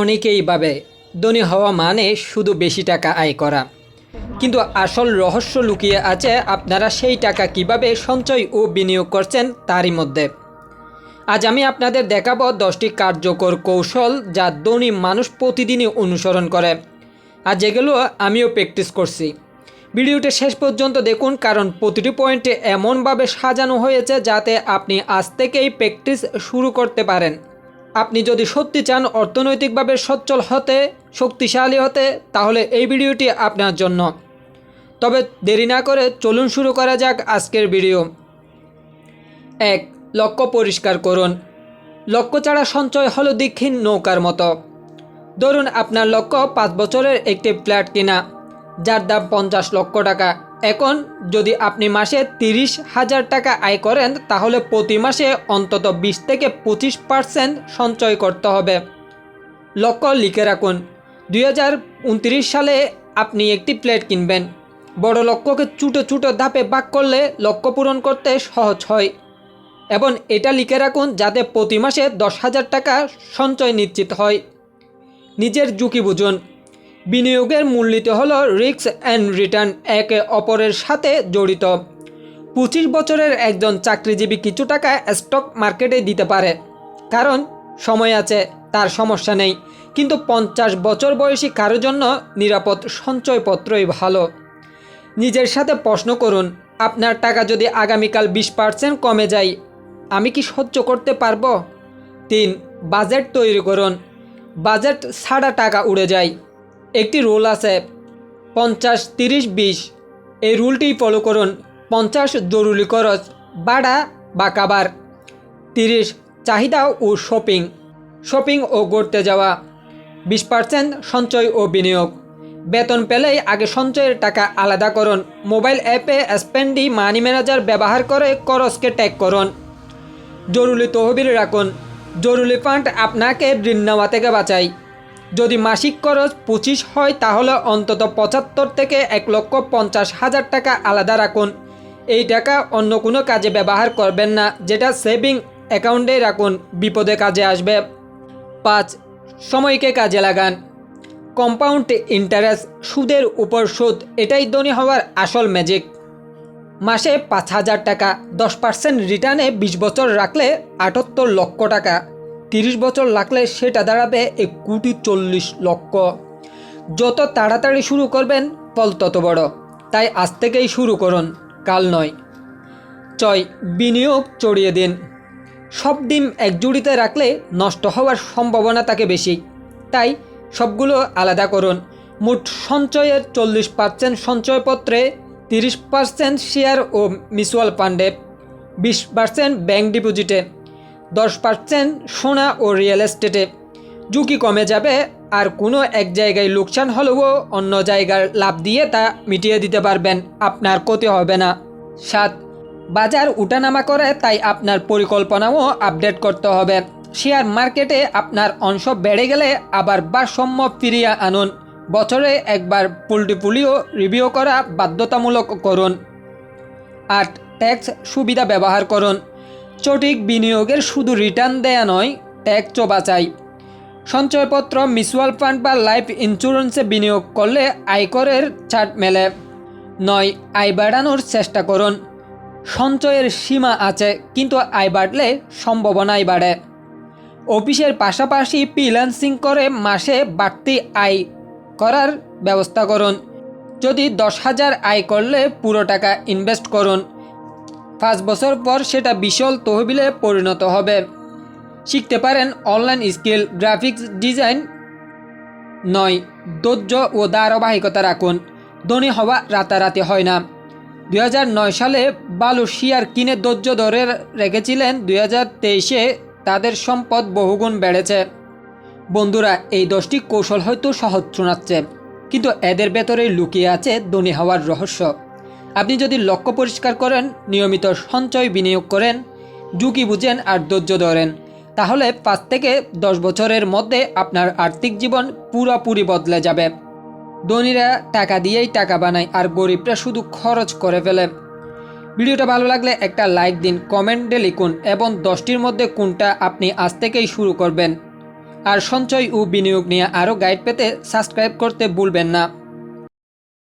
অনেকেই ভাবে ধনী হওয়া মানে শুধু বেশি টাকা আয় করা। কিন্তু আসল রহস্য লুকিয়ে আছে আপনারা সেই টাকা কীভাবে সঞ্চয় ও বিনিয়োগ করছেন তারই মধ্যে। আজ আমি আপনাদের দেখাবো দশটি কার্যকর কৌশল যা ধনী মানুষ প্রতিদিনই অনুসরণ করে। আর যেগুলো আমিও প্র্যাকটিস করছি। ভিডিওটি শেষ পর্যন্ত দেখুন, কারণ প্রতিটি পয়েন্টে এমনভাবে সাজানো হয়েছে যাতে আপনি আজ থেকেই প্র্যাকটিস শুরু করতে পারেন। আপনি যদি সত্যি চান অর্থনৈতিকভাবে সচ্ছল হতে, শক্তিশালী হতে, তাহলে এই ভিডিওটি আপনার জন্য। তবে দেরি না করে চলুন শুরু করা যাক আজকের ভিডিও। এক, লক্ষ্য পরিষ্কার করুন। লক্ষ্য ছাড়া সঞ্চয় হলো দীক্ষিণ নৌকার মতো। ধরুন আপনার লক্ষ্য পাঁচ বছরের একটি ফ্ল্যাট কিনা, যার দাম পঞ্চাশ লক্ষ টাকা। এখন যদি আপনি মাসে তিরিশ হাজার টাকা আয় করেন, তাহলে প্রতি মাসে অন্তত বিশ থেকে পঁচিশ পার্সেন্ট সঞ্চয় করতে হবে। লক্ষ্য লিখে রাখুন দু হাজার উনত্রিশ সালে আপনি একটি প্লেট কিনবেন। বড় লক্ষ্যকে ছুটো ছুটো ধাপে ভাগ করলে লক্ষ্য পূরণ করতে সহজ হয়। এবং এটা লিখে রাখুন যাতে প্রতি মাসে দশ হাজার টাকা সঞ্চয় নিশ্চিত হয়। নিজের ঝুঁকি বুঝুন বিনিয়োগের মূলনীতি হল রিস্ক অ্যান্ড রিটার্ন একে অপরের সাথে জড়িত। পঁচিশ বছরের একজন চাকরিজীবী কিছু টাকা স্টক মার্কেটে দিতে পারে। কারণ সময় আছে, তার সমস্যা নেই। কিন্তু পঞ্চাশ বছর বয়সী কারোর জন্য নিরাপদ সঞ্চয়পত্রই ভালো। নিজের সাথে প্রশ্ন করুন, আপনার টাকা যদি আগামীকাল বিশ পার্সেন্ট কমে যায়, আমি কি সহ্য করতে পারব? তিন, বাজেট তৈরি করুন। বাজেট ছাড়া টাকা উড়ে যায়। একটি রুল আছে পঞ্চাশ, তিরিশ, বিশ। এই রুলটি ফলো করুন। পঞ্চাশ জরুরি খরচ, বাড়া বা কাবার তিরিশ, চাহিদা ও শপিং শপিং ও ঘুরতে যাওয়া। বিশ পার্সেন্ট সঞ্চয় ও বিনিয়োগ। বেতন পেলেই আগে সঞ্চয়ের টাকা আলাদা করুন। মোবাইল অ্যাপে স্পেন্ডি মানি ম্যানেজার ব্যবহার করে খরচকে ট্যাগ করুন। জরুরি তহবিল রাখুন। জরুরি ফান্ড আপনাকে ঋণ নেওয়া থেকে বাঁচায়। যদি মাসিক খরচ পঁচিশ হয়, তাহলে অন্তত পঁচাত্তর থেকে এক লক্ষ পঞ্চাশ হাজার টাকা আলাদা রাখুন। এই টাকা অন্য কোনো কাজে ব্যবহার করবেন না, যেটা সেভিং অ্যাকাউন্টে রাখুন, বিপদে কাজে আসবে। পাঁচ, সময়কে কাজে লাগান। কম্পাউন্ড ইন্টারেস্ট, সুদের উপর সুদ, এটাই ধনী হওয়ার আসল ম্যাজিক মাসে পাঁচ হাজার টাকা, দশ পার্সেন্ট রিটার্নে বিশ বছর রাখলে আটাত্তর লক্ষ টাকা। তিরিশ বছর লাগলে সেটা দাঁড়াবে এক কোটি চল্লিশ লক্ষ। যত তাড়াতাড়ি শুরু করবেন, ফল তত বড়। তাই আজ থেকেই শুরু করুন, কাল নয়। ছয় বিনিয়োগ চড়িয়ে দিন। সব ডিম এক জুড়িতে রাখলে নষ্ট হওয়ার সম্ভাবনা থাকে বেশি। তাই সবগুলো আলাদা করুন। মোট সঞ্চয়ের চল্লিশ পার্সেন্ট সঞ্চয়পত্রে তিরিশ পার্সেন্ট শেয়ার ও মিউচুয়াল ফান্ডে, বিশ পার্সেন্ট ব্যাংক ডিপোজিটে। দশ পার্সেন্ট সোনা ও রিয়েল এস্টেটে ঝুঁকি কমে যাবে, আর কোনো এক জায়গায় লোকসান হলেও অন্য জায়গার লাভ দিয়ে তা মিটিয়ে দিতে পারবেন। আপনার ক্ষতি হবে না। সাত, বাজার উঠানামা করে, তাই আপনার পরিকল্পনাও আপডেট করতে হবে। শেয়ার মার্কেটে আপনার অংশ বেড়ে গেলে আবার ভারসাম্য ফিরিয়ে আনুন। বছরে একবার পোল্ট্রিপুলিও রিভিউ করা বাধ্যতামূলক করুন। আট, ট্যাক্স সুবিধা ব্যবহার করুন। সঠিক বিনিয়োগের শুধু রিটার্ন দেয়া নয়, ট্যাক্সও বাঁচাই সঞ্চয়পত্র মিউচুয়াল ফান্ড বা লাইফ ইন্স্যুরেন্সে বিনিয়োগ করলে আয়করের ছাড় মেলে। নয়, আয় বাড়ানোর চেষ্টা করুন। সঞ্চয়ের সীমা আছে, কিন্তু আয় বাড়লে সম্ভাবনাই বাড়ে। অফিসের পাশাপাশি ফ্রিল্যান্সিং করে মাসে বাড়তি আয় করার ব্যবস্থা করুন। যদি দশ হাজার আয় করলে পুরো টাকা ইনভেস্ট করুন। পাঁচ বছর পর সেটা বিশাল তহবিলে পরিণত হবে। শিখতে পারেন অনলাইন স্কিল, গ্রাফিক্স ডিজাইন নয়, ধৈর্য ও ধারাবাহিকতা রাখুন। ধনী হওয়া রাতারাতি হয় না। দু হাজার নয় সালে বালু শিয়ার কিনে ধৈর্য ধরে রেখেছিলেন। দুই তাদের সম্পদ বহুগুণ বেড়েছে। বন্ধুরা, এই দশটি কৌশল হয়তো সহজ শোনাচ্ছে, কিন্তু এদের ভেতরেই লুকিয়ে আছে ধনী হওয়ার রহস্য। আপনি যদি লক্ষ্য পরিষ্কার করেন, নিয়মিত সঞ্চয় বিনিয়োগ করেন, ঝুঁকি বুঝেন আর ধৈর্য ধরেন, তাহলে পাঁচ থেকে দশ বছরের মধ্যে আপনার আর্থিক জীবন পুরোপুরি বদলে যাবে। ধনীরা টাকা দিয়েই টাকা বানায় আর গরিবরা শুধু খরচ করে ফেলে। ভিডিওটা ভালো লাগলে একটা লাইক দিন, কমেন্টে লিখুন এবং দশটির মধ্যে কোনটা আপনি আজ থেকেই শুরু করবেন। আর সঞ্চয় ও বিনিয়োগ নিয়ে আরও গাইড পেতে সাবস্ক্রাইব করতে ভুলবেন না।